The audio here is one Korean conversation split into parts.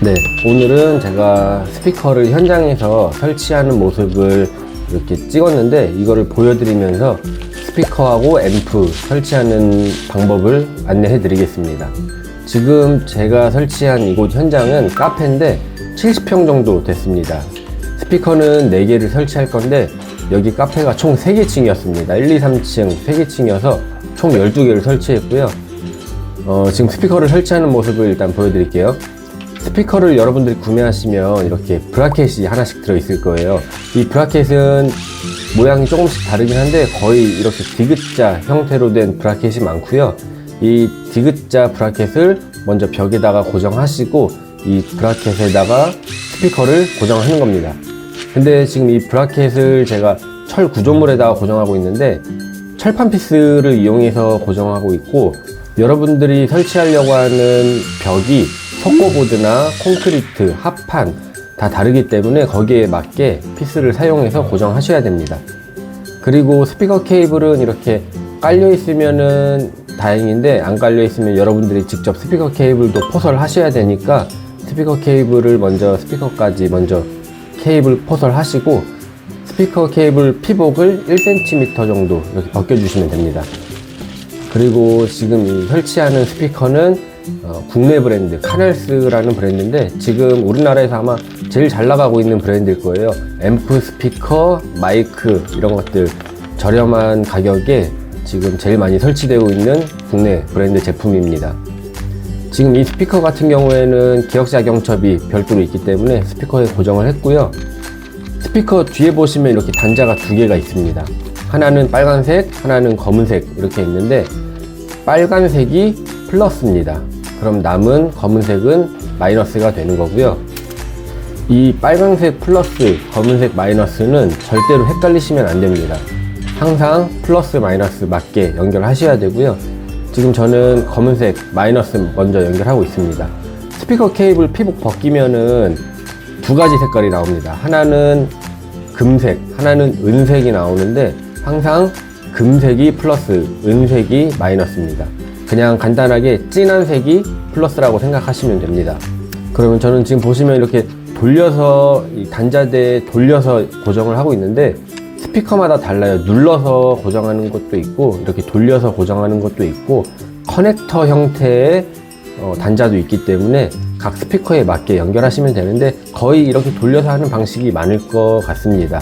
네, 오늘은 제가 스피커를 현장에서 설치하는 모습을 이렇게 찍었는데 이거를 보여드리면서 스피커하고 앰프 설치하는 방법을 안내해 드리겠습니다. 지금 제가 설치한 이곳 현장은 카페인데 70평 정도 됐습니다. 스피커는 4개를 설치할 건데 여기 카페가 총 3개 층이었습니다. 1, 2, 3층 3개 층이어서 총 12개를 설치했고요. 어, 지금 스피커를 설치하는 모습을 일단 보여드릴게요. 스피커를 여러분들이 구매하시면 이렇게 브라켓이 하나씩 들어있을 거예요. 이 브라켓은 모양이 조금씩 다르긴 한데 거의 이렇게 디귿자 형태로 된 브라켓이 많고요. 이 디귿자 브라켓을 먼저 벽에다가 고정하시고 이 브라켓에다가 스피커를 고정하는 겁니다. 근데 지금 이 브라켓을 제가 철 구조물에다가 고정하고 있는데 철판 피스를 이용해서 고정하고 있고 여러분들이 설치하려고 하는 벽이 석고보드나 콘크리트, 합판 다 다르기 때문에 거기에 맞게 피스를 사용해서 고정하셔야 됩니다. 그리고 스피커 케이블은 이렇게 깔려 있으면은 다행인데 안 깔려 있으면 여러분들이 직접 스피커 케이블도 포설 하셔야 되니까 스피커 케이블을 먼저 스피커까지 먼저 케이블 포설 하시고 스피커 케이블 피복을 1cm 정도 이렇게 벗겨주시면 됩니다. 그리고 지금 이 설치하는 스피커는 어, 국내 브랜드 카넬스라는 브랜드인데 지금 우리나라에서 아마 제일 잘 나가고 있는 브랜드일 거예요. 앰프 스피커, 마이크 이런 것들 저렴한 가격에 지금 제일 많이 설치되고 있는 국내 브랜드 제품입니다. 지금 이 스피커 같은 경우에는 기역자 경첩이 별도로 있기 때문에 스피커에 고정을 했고요. 스피커 뒤에 보시면 이렇게 단자가 두 개가 있습니다. 하나는 빨간색, 하나는 검은색 이렇게 있는데 빨간색이 플러스입니다. 그럼 남은 검은색은 마이너스가 되는 거고요. 이 빨간색 플러스, 검은색 마이너스는 절대로 헷갈리시면 안 됩니다. 항상 플러스 마이너스 맞게 연결하셔야 되고요. 지금 저는 검은색 마이너스 먼저 연결하고 있습니다. 스피커 케이블 피복 벗기면은 두 가지 색깔이 나옵니다. 하나는 금색, 하나는 은색이 나오는데 항상 금색이 플러스, 은색이 마이너스입니다. 그냥 간단하게 진한 색이 플러스라고 생각하시면 됩니다. 그러면 저는 지금 보시면 이렇게 돌려서 이 단자대에 돌려서 고정을 하고 있는데 스피커마다 달라요. 눌러서 고정하는 것도 있고 이렇게 돌려서 고정하는 것도 있고 커넥터 형태의 어, 단자도 있기 때문에 각 스피커에 맞게 연결하시면 되는데 거의 이렇게 돌려서 하는 방식이 많을 것 같습니다.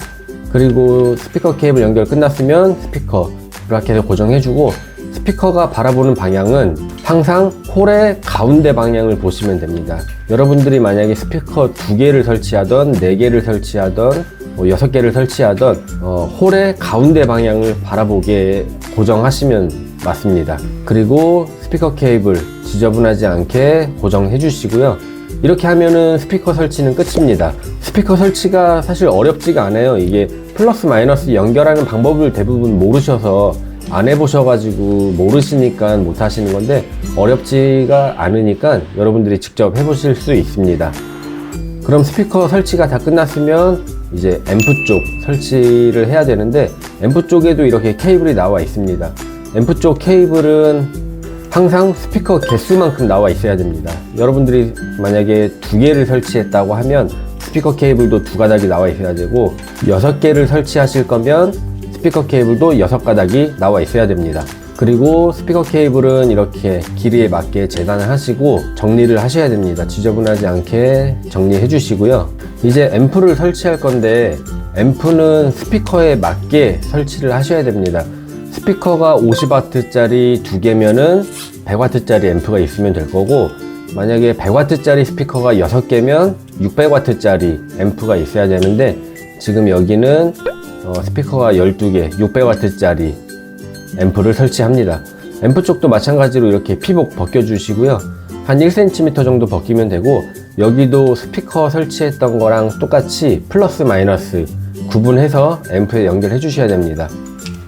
그리고 스피커 케이블 연결 끝났으면 스피커 브라켓을 고정해주고 스피커가 바라보는 방향은 항상 홀의 가운데 방향을 보시면 됩니다. 여러분들이 만약에 스피커 두 개를 설치하던 네 개를 설치하던 뭐 여섯 개를 설치하던 어, 홀의 가운데 방향을 바라보게 고정하시면 맞습니다. 그리고 스피커 케이블 지저분하지 않게 고정해 주시고요. 이렇게 하면은 스피커 설치는 끝입니다. 스피커 설치가 사실 어렵지가 않아요. 이게 플러스 마이너스 연결하는 방법을 대부분 모르셔서 안 해보셔가지고 모르시니까 못 하시는 건데 어렵지가 않으니까 여러분들이 직접 해보실 수 있습니다. 그럼 스피커 설치가 다 끝났으면 이제 앰프 쪽 설치를 해야 되는데 앰프 쪽에도 이렇게 케이블이 나와 있습니다. 앰프 쪽 케이블은 항상 스피커 개수만큼 나와 있어야 됩니다. 여러분들이 만약에 두 개를 설치했다고 하면 스피커 케이블도 두 가닥이 나와 있어야 되고 여섯 개를 설치하실 거면 스피커 케이블도 여섯 가닥이 나와 있어야 됩니다. 그리고 스피커 케이블은 이렇게 길이에 맞게 재단을 하시고 정리를 하셔야 됩니다. 지저분하지 않게 정리해 주시고요. 이제 앰프를 설치할 건데 앰프는 스피커에 맞게 설치를 하셔야 됩니다. 스피커가 50W짜리 두 개면은 100W짜리 앰프가 있으면 될 거고 만약에 100W짜리 스피커가 6개면 600W짜리 앰프가 있어야 되는데 지금 여기는 어, 스피커가 12개 600W짜리 앰프를 설치합니다. 앰프 쪽도 마찬가지로 이렇게 피복 벗겨주시고요. 한 1cm 정도 벗기면 되고 여기도 스피커 설치했던 거랑 똑같이 플러스 마이너스 구분해서 앰프에 연결해 주셔야 됩니다.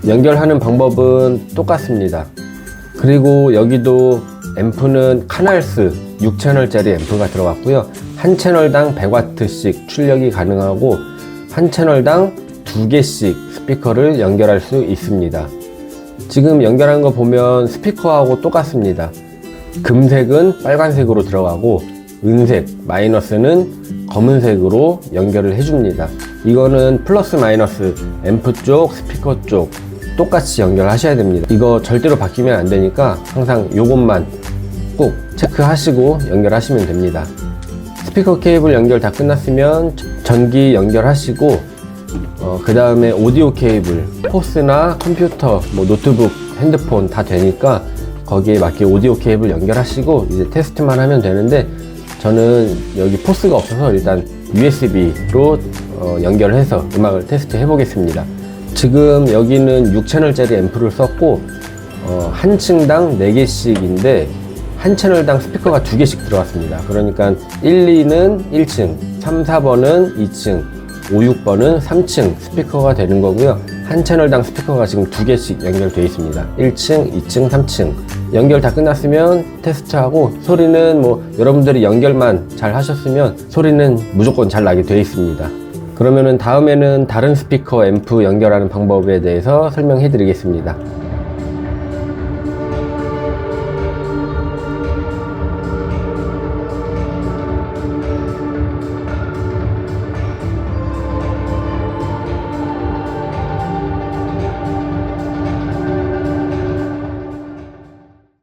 연결하는 방법은 똑같습니다. 그리고 여기도 앰프는 카날스 6채널짜리 앰프가 들어갔고요. 한 채널당 100W씩 출력이 가능하고 한 채널당 두 개씩 스피커를 연결할 수 있습니다. 지금 연결한 거 보면 스피커하고 똑같습니다. 금색은 빨간색으로 들어가고 은색, 마이너스는 검은색으로 연결을 해줍니다. 이거는 플러스 마이너스 앰프 쪽, 스피커 쪽 똑같이 연결하셔야 됩니다. 이거 절대로 바뀌면 안 되니까 항상 요것만 꼭 체크하시고 연결하시면 됩니다. 스피커 케이블 연결 다 끝났으면 전기 연결하시고 그 다음에 오디오 케이블 포스나 컴퓨터 뭐 노트북 핸드폰 다 되니까 거기에 맞게 오디오 케이블 연결하시고 이제 테스트만 하면 되는데 저는 여기 포스가 없어서 일단 USB로 연결을 해서 음악을 테스트 해 보겠습니다 지금 여기는 6채널짜리 앰프를 썼고 어, 한 층당 4개씩인데 한 채널당 스피커가 두 개씩 들어갔습니다. 그러니까 1, 2는 1층, 3, 4번은 2층, 5, 6번은 3층 스피커가 되는 거고요. 한 채널당 스피커가 지금 두 개씩 연결되어 있습니다. 1층, 2층, 3층. 연결 다 끝났으면 테스트하고 소리는 뭐 여러분들이 연결만 잘 하셨으면 소리는 무조건 잘 나게 되어 있습니다. 그러면은 다음에는 다른 스피커 앰프 연결하는 방법에 대해서 설명해 드리겠습니다.